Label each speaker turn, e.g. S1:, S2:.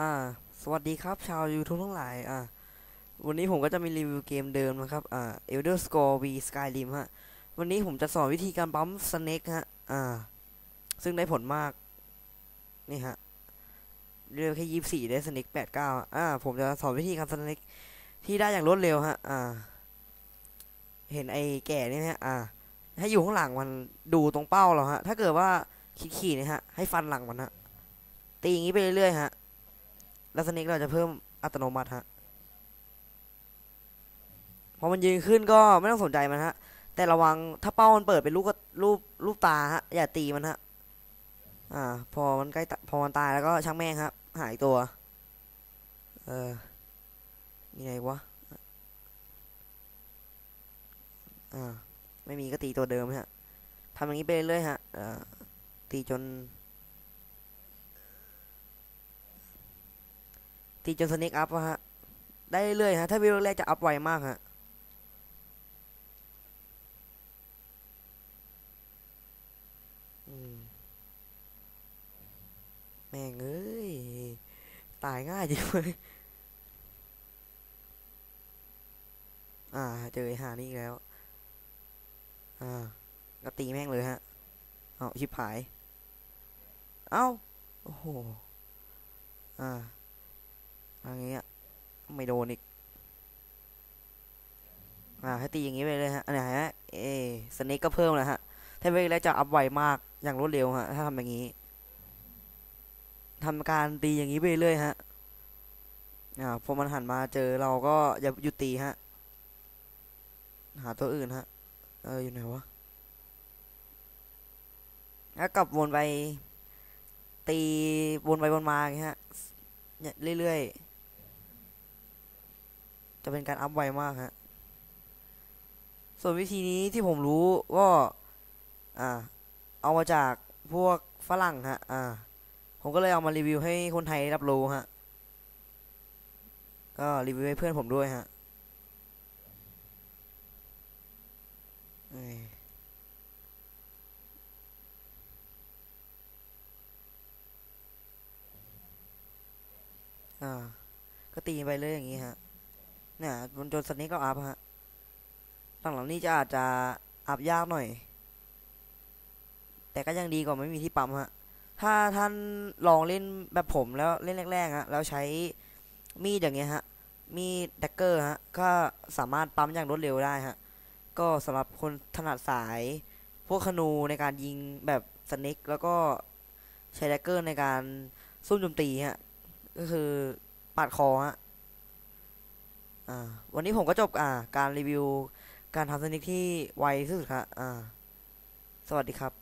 S1: อ่า สวัสดีครับ ชาว YouTube ทั้งหลาย อ่า วันนี้ผมก็จะมีรีวิวเกมเดิมนะครับ อ่า Elder Scrolls V Skyrim ฮะ วันนี้ผมจะสอนวิธีการปั๊มสเน็กฮะ อ่า ซึ่งได้ผลมาก นี่ฮะ เรียกแค่ยี่สี่ได้สเน็กแปดเก้าอ่า ผมจะสอนวิธีการสเน็กที่ได้อย่างรวดเร็วฮะ อ่า เห็นไอ้แก่นี่ฮะ อ่า ให้อยู่ข้างหลังมันดูตรงเป้าเราฮะ ถ้าเกิดว่าขี่ๆเนี่ยฮะ ให้ฟันหลังมันฮะ ตีอย่างนี้ไปเรื่อยๆฮะ แล้วสเน็กเราจะเพิ่มอัตโนมัติฮะพอมันยืนขึ้นก็ไม่ต้องสนใจมันฮะ แต่ระวังถ้าเป้ามันเปิดเป็นลูกก็รูปรูปตาฮะอย่าตีมันฮะ อ่า พอมันใกล้พอมันตายแล้วก็ช่างแม่งครับ หายตัว เออมีไงวะอ่าไม่มีก็ตีตัวเดิมฮะทำอย่างนี้ไปเรื่อยๆฮะเออตีจน ตีจนสเน็กอัพอะฮะ ได้เรื่อยๆฮะ ถ้าวิวแรกจะอัพไวมากฮะแม่งเอ้ย ตายง่ายจริงเลยอ่า เจอไอ้หานี่อีกแล้ว อ่าก็ตีแม่งเลยฮะ เอาชิบหาย เอ้า โอ้โห อ่า อย่างเงี้ยไม่โดนอีก อ่าให้ตีอย่างงี้ไปเลยฮะนไหนฮะ เอสเน็กก็เพิ่มแล้วฮะถ้าเวลาจะอัพไวมากอย่างรวดเร็วฮะ ถ้าทำอย่างนี้ทำการตีอย่างนี้ไปเรื่อยฮะ อ่าพอมันหันมาเจอเราก็อย่าหยุดตีฮะ หาตัวอื่นฮะ เอออยู่ไหนวะแล้วกลับวนไปตีวนไปวนมาอย่างเงี้ยฮะเรื่อยๆ จะเป็นการอัพไวมากฮะ ส่วนวิธีนี้ที่ผมรู้ก็อ่าเอามาจากพวกฝรั่งฮะ อ่า ผมก็เลยเอามารีวิวให้คนไทยรับรู้ฮะ ก็รีวิวให้เพื่อนผมด้วยฮะอ่า ก็ตีไปเลยอย่างงี้ฮะ เนี่ยจนจนสเน็กก็อัพฮะหลังๆนี้จะอาจจะอัพยากหน่อย แต่ก็ยังดีกว่าไม่มีที่ปั๊มฮะ ถ้าท่านลองเล่นแบบผมแล้วเล่นแรกๆฮะแล้วใช้มีดอย่างเงี้ยฮะ มีดแดกเกอร์ฮะ ก็สามารถปั๊มอย่างรวดเร็วได้ฮะ ก็สำหรับคนถนัดสาย พวกคนูในการยิงแบบสเน็กแล้วก็ใช้แดกเกอร์ในการซุ่มโจมตีฮะ ก็คือปาดคอฮะ อ่า วันนี้ผมก็จบอ่า การรีวิว การทำสนิกที่ไวที่สุดครับอ่า สวัสดีครับ